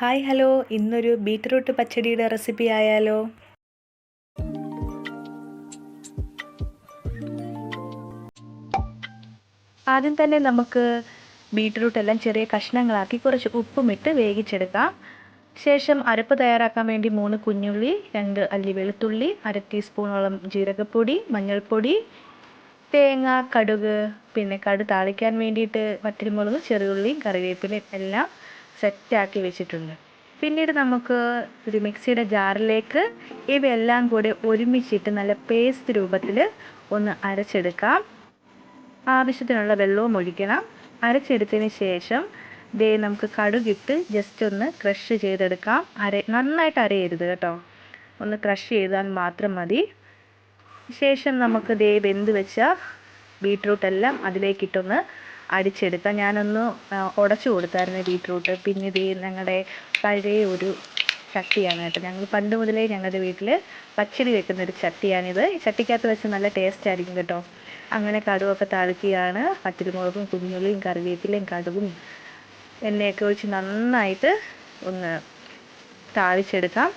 Hi hello. ഇന്നൊരു beetroot പച്ചടിയുടെ recipe ആയാലോ? ആദ്യം തന്നെ നമുക്ക് ബീറ്റ്റൂട്ട് എല്ലാം ചെറിയ കഷ്ണങ്ങളാക്കി കുറച്ച് ഉപ്പുമിട്ട് വേവിച്ചെടുക്കാം. ശേഷം അരപ്പ് തയ്യാറാക്കാൻ വേണ്ടി മൂന്ന് കുഞ്ഞുള്ളി രണ്ട് അല്ലി വെളുത്തുള്ളി അര ടീസ്പൂണോളം ജീരകപ്പൊടി മഞ്ഞൾപ്പൊടി തേങ്ങ കടുക് പിന്നെ കടു താളിക്കാൻ വേണ്ടിയിട്ട് വറ്റൽമുളക് ചെറിയുള്ളി കറിവേപ്പില എല്ലാം സെറ്റാക്കി വെച്ചിട്ടുണ്ട്. പിന്നീട് നമുക്ക് ഒരു മിക്സിയുടെ ജാറിലേക്ക് ഇവയെല്ലാം കൂടി ഒരുമിച്ചിട്ട് നല്ല പേസ്റ്റ് രൂപത്തിൽ ഒന്ന് അരച്ചെടുക്കാം. ആവശ്യത്തിനുള്ള വെള്ളവും ഒഴിക്കണം. അരച്ചെടുത്തതിന് ശേഷം ദേ നമുക്ക് കടുകിട്ട് ജസ്റ്റ് ഒന്ന് ക്രഷ് ചെയ്തെടുക്കാം. അര നന്നായിട്ട് അരയരുത് കേട്ടോ. ഒന്ന് ക്രഷ് ചെയ്താൽ മാത്രം മതി. ശേഷം നമുക്ക് ദേ വെന്ത് വെച്ച ബീട്രൂട്ട് എല്ലാം അതിലേക്കിട്ടൊന്ന് അടിച്ചെടുക്കാം ഞാനൊന്ന് ഉടച്ചു കൊടുത്തായിരുന്നു ബീട്രൂട്ട്. പിന്നെ ഇത് ഞങ്ങളുടെ പഴയ ഒരു ചട്ടിയാണ് കേട്ടോ. ഞങ്ങൾ പണ്ട് മുതലേ ഞങ്ങളുടെ വീട്ടിൽ പച്ചടി വെക്കുന്ന ഒരു ചട്ടിയാണിത്. ഈ ചട്ടിക്കകത്ത് വെച്ച് നല്ല ടേസ്റ്റ് ആയിരിക്കും കേട്ടോ. അങ്ങനെ കടുവൊക്കെ താളിക്കുകയാണ്. പച്ചരിമുളകും കുഞ്ഞുള്ളിയും കറിവേപ്പിലയും കടുകും എണ്ണയൊക്കെ ഒഴിച്ച് നന്നായിട്ട് ഒന്ന് താളിച്ചെടുക്കാം.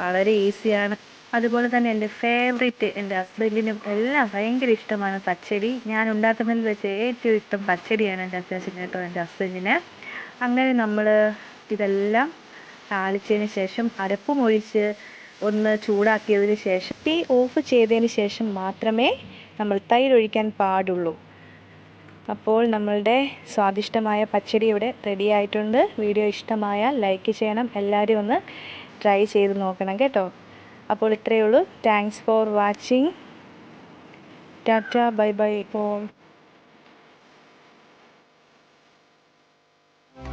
വളരെ ഈസിയാണ് അതുപോലെ തന്നെ എന്റെ ഫേവറേറ്റ് എന്റെ ഹസ്ബൻഡിനും എല്ലാം ഭയങ്കര ഇഷ്ടമാണ് പച്ചടി. ഞാൻ ഉണ്ടാക്കുന്നതിൽ വെച്ച് ഏറ്റവും ഇഷ്ടം പച്ചടിയാണ് എന്റെ അത്യാവശ്യം കേട്ടോ എന്റെ ഹസ്ബൻഡിന് അങ്ങനെ നമ്മൾ ഇതെല്ലാം താളിച്ചതിന് ശേഷം അരപ്പും ഒഴിച്ച് ഒന്ന് ചൂടാക്കിയതിന് ശേഷം തീ ഓഫ് ചെയ്തതിന് ശേഷം മാത്രമേ നമ്മൾ തൈര് ഒഴിക്കാൻ പാടുള്ളൂ. അപ്പോൾ നമ്മളുടെ സ്വാദിഷ്ടമായ പച്ചടി ഇവിടെ റെഡി ആയിട്ടുണ്ട്. വീഡിയോ ഇഷ്ടമായാൽ ലൈക്ക് ചെയ്യണം. എല്ലാവരും ഒന്ന് ട്രൈ ചെയ്ത് നോക്കണം കേട്ടോ. അപ്പോൾ ഇത്രയേ ഉള്ളൂ. Thanks for watching tata bye bye ഇപ്പോൾ